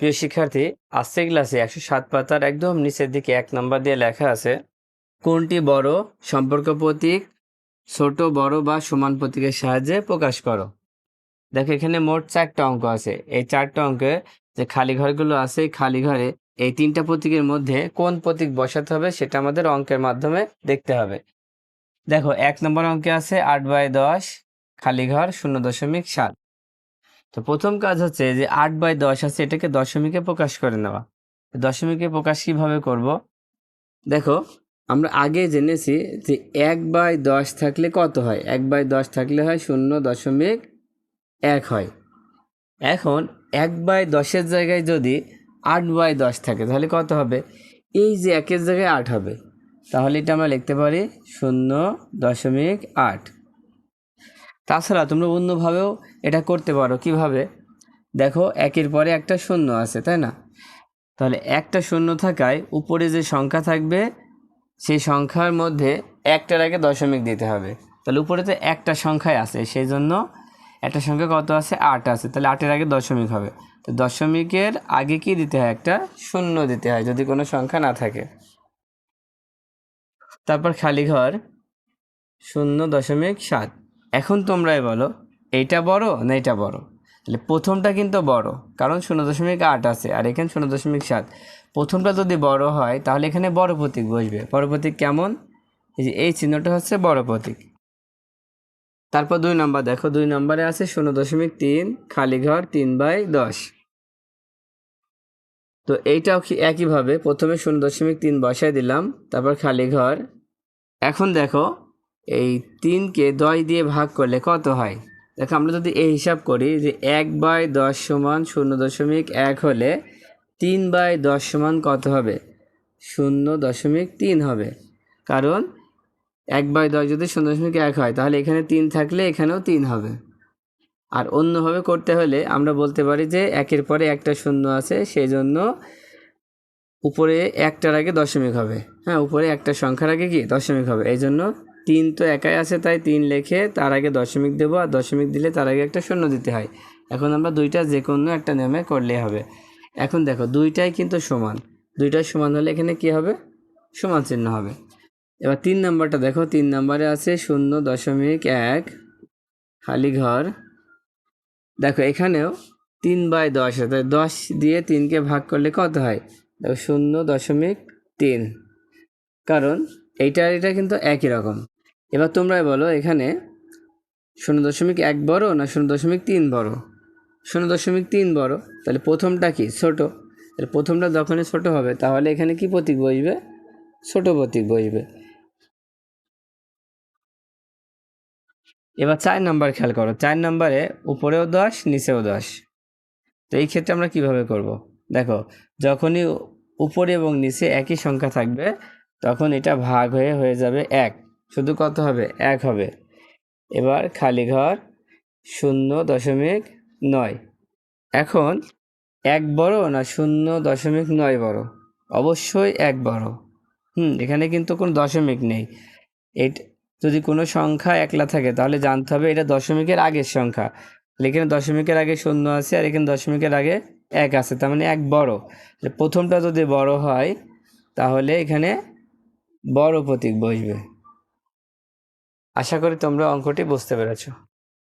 প্রিয় শিক্ষার্থী, আজকের ক্লাসে একশো সাত পাতার একদম নিচের দিকে এক নম্বর দিয়ে লেখা আছে, কোনটি বড় সম্পর্ক প্রতীক, ছোট, বড় বা সমান প্রতীকের সাহায্যে প্রকাশ করো? দেখো, এখানে মোট চারটা অঙ্ক আছে। এই চারটা অঙ্কে যে খালি ঘরগুলো আছে খালি ঘরে এই তিনটা প্রতীকের মধ্যে কোন প্রতীক বসাতে হবে সেটা আমাদের অঙ্কের মাধ্যমে দেখতে হবে। দেখো, এক নম্বর অঙ্কে আছে আট বাই দশ, খালি ঘর শূন্য দশমিক সাত। তো প্রথম কাজ হচ্ছে যে আট বাই দশ আছে, এটাকে দশমিকে প্রকাশ করে নেওয়া। দশমিকে প্রকাশ কীভাবে করব? দেখো, আমরা আগে জেনেছি যে এক বাই দশ থাকলে কত হয়? এক বাই দশ থাকলে হয় শূন্য দশমিক এক হয়। এখন এক বাই দশের জায়গায় যদি আট বাই দশ থাকে, তাহলে কত হবে? এই যে একের জায়গায় আট হবে, তাহলে এটা আমরা লিখতে পারি শূন্য দশমিক আট। তাছাড়া তোমরা অন্যভাবেও এটা করতে পারো। কীভাবে? দেখো, একের পরে একটা শূন্য আছে, তাই না? তাহলে একটা শূন্য থাকায় উপরে যে সংখ্যা থাকবে, সেই সংখ্যার মধ্যে একটার আগে দশমিক দিতে হবে। তাহলে উপরে তো একটা সংখ্যায় আছে সেই জন্য একটা সংখ্যা কত আছে? আট আছে। তাহলে আটের আগে দশমিক হবে। তো দশমিকের আগে কি দিতে হয়? একটা শূন্য দিতে হয়, যদি কোনো সংখ্যা না থাকে। তারপর খালি ঘর শূন্য দশমিক সাত। এখন তোমরাই বলো, এইটা বড় না এটা বড়? তাহলে প্রথমটা কিন্তু বড়, কারণ শূন্য দশমিক আট আছে, আর এখানে শূন্য দশমিক সাত। প্রথমটা যদি বড় হয়, তাহলে এখানে বড় প্রতীক বসবে। বড় প্রতীক কেমন? এই যে এই চিহ্নটা হচ্ছে বড় প্রতীক। তারপর দুই নম্বর, দেখো দুই নম্বরে আছে শূন্য দশমিক তিন, খালি ঘর তিন বাই দশ। তো এইটাও কি একইভাবে, প্রথমে শূন্য দশমিক তিন বসায় দিলাম, তারপর খালি ঘর। এখন দেখো এই তিনকে দশ দিয়ে ভাগ করলে কত হয়? দেখো, আমরা যদি এই হিসাব করি যে এক বাই দশ সমান শূন্য দশমিক এক হলে তিন বাই দশ সমান কত হবে? শূন্য দশমিক তিন হবে। কারণ এক বাই দশ যদি শূন্য দশমিক এক হয়, তাহলে এখানে তিন থাকলে এখানেও তিন হবে। আর অন্যভাবে করতে হলে আমরা বলতে পারি যে একের পরে একটা শূন্য আছে সেই জন্য উপরে একটার আগে দশমিক হবে। হ্যাঁ উপরে একটা সংখ্যার আগে কি? দশমিক হবে। এই জন্য তিন তো একাই আছে তাই তিন লেখে তার আগে দশমিক দেবো আর দশমিক দিলে তার আগে একটা শূন্য দিতে হয়। এখন আমরা দুইটা যে কোনো একটা নিয়মে করলেই হবে। এখন দেখো, দুইটাই কিন্তু সমান। দুইটাই সমান হলে এখানে কি হবে? সমান চিহ্ন হবে। এবার তিন নাম্বারটা দেখো, তিন নাম্বারে আছে শূন্য দশমিক এক, খালি ঘর। দেখো, এখানেও তিন বাই দশ তাই দশ দিয়ে তিনকে ভাগ করলে কত হয়? দেখো, শূন্য দশমিক তিন। কারণ এইটা, এটা কিন্তু একই রকম। এবার তোমরাই বলো এখানে শূন্য দশমিক এক বড় না শূন্য দশমিক তিন বড়? শূন্য দশমিক তিন বড়। তাহলে প্রথমটা কি? ছোট। তাহলে প্রথমটা যখনই ছোট হবে, তাহলে এখানে কি প্রতীক বসবে? ছোট প্রতীক বসবে। এবার চার নাম্বার খেয়াল করো। চার নাম্বারে উপরেও দশ, নিচেও দশ। তো এই ক্ষেত্রে আমরা কীভাবে করব? দেখো, যখনই উপরে এবং নিচে একই সংখ্যা থাকবে, তখন এটা ভাগ হয়ে হয়ে যাবে এক। শুধু কত হবে? এক হবে। এবার খালি ঘর শূন্য দশমিক নয়। এখন এক বড় না শূন্য দশমিক নয় বড়? অবশ্যই এক বড়। হুম, এখানে কিন্তু কোনো দশমিক নেই। এই যদি কোনো সংখ্যা একলা থাকে তাহলে জানতে হবে এটা দশমিকের আগের সংখ্যা। এখানে দশমিকের আগে শূন্য আছে আর এখানে দশমিকের আগে এক আছে, তার মানে এক বড়। প্রথমটা যদি বড় হয় তাহলে এখানে বড় প্রতীক বসবে। আশা করি তোমরা অঙ্কটি বুঝতে পেরেছ।